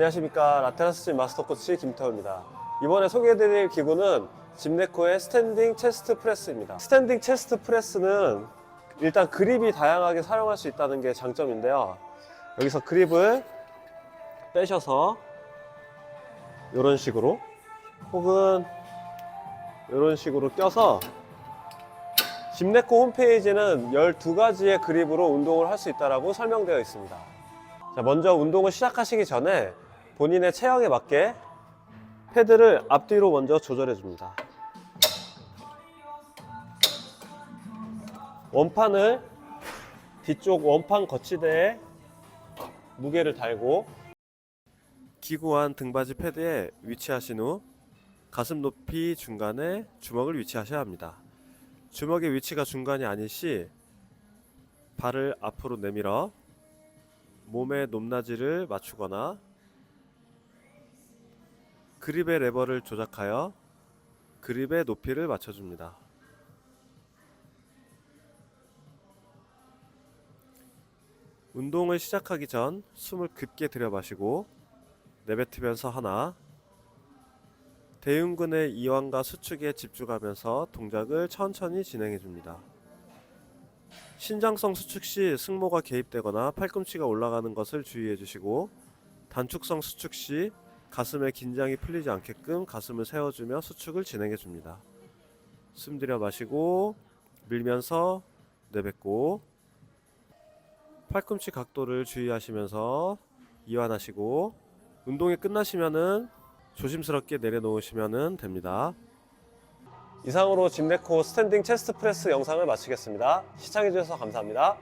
안녕하십니까 라테라스 집 마스터 코치 김태호입니다. 이번에 소개해드릴 기구는 집네코의 스탠딩 체스트 프레스입니다. 스탠딩 체스트 프레스는 일단 그립이 다양하게 사용할 수 있다는 게 장점인데요. 여기서 그립을 빼셔서 이런 식으로 혹은 이런 식으로 껴서 집네코 홈페이지는 12가지의 그립으로 운동을 할 수 있다고 설명되어 있습니다. 자, 먼저 운동을 시작하시기 전에 본인의 체형에 맞게 패드를 앞뒤로 먼저 조절해 줍니다. 원판을 뒤쪽 원판 거치대에 무게를 달고 기구한 등받이 패드에 위치하신 후 가슴 높이 중간에 주먹을 위치하셔야 합니다. 주먹의 위치가 중간이 아닐 시 발을 앞으로 내밀어 몸의 높낮이를 맞추거나 그립의 레버를 조작하여 그립의 높이를 맞춰줍니다. 운동을 시작하기 전 숨을 깊게 들여 마시고 내뱉으면서 하나 대흉근의 이완과 수축에 집중하면서 동작을 천천히 진행해 줍니다. 신장성 수축 시 승모가 개입되거나 팔꿈치가 올라가는 것을 주의해 주시고 단축성 수축 시 가슴의 긴장이 풀리지 않게끔 가슴을 세워주며 수축을 진행해 줍니다. 숨 들여 마시고 밀면서 내뱉고 팔꿈치 각도를 주의하시면서 이완하시고 운동이 끝나시면은 조심스럽게 내려놓으시면 됩니다. 이상으로 집네코 스탠딩 체스트 프레스 영상을 마치겠습니다. 시청해주셔서 감사합니다.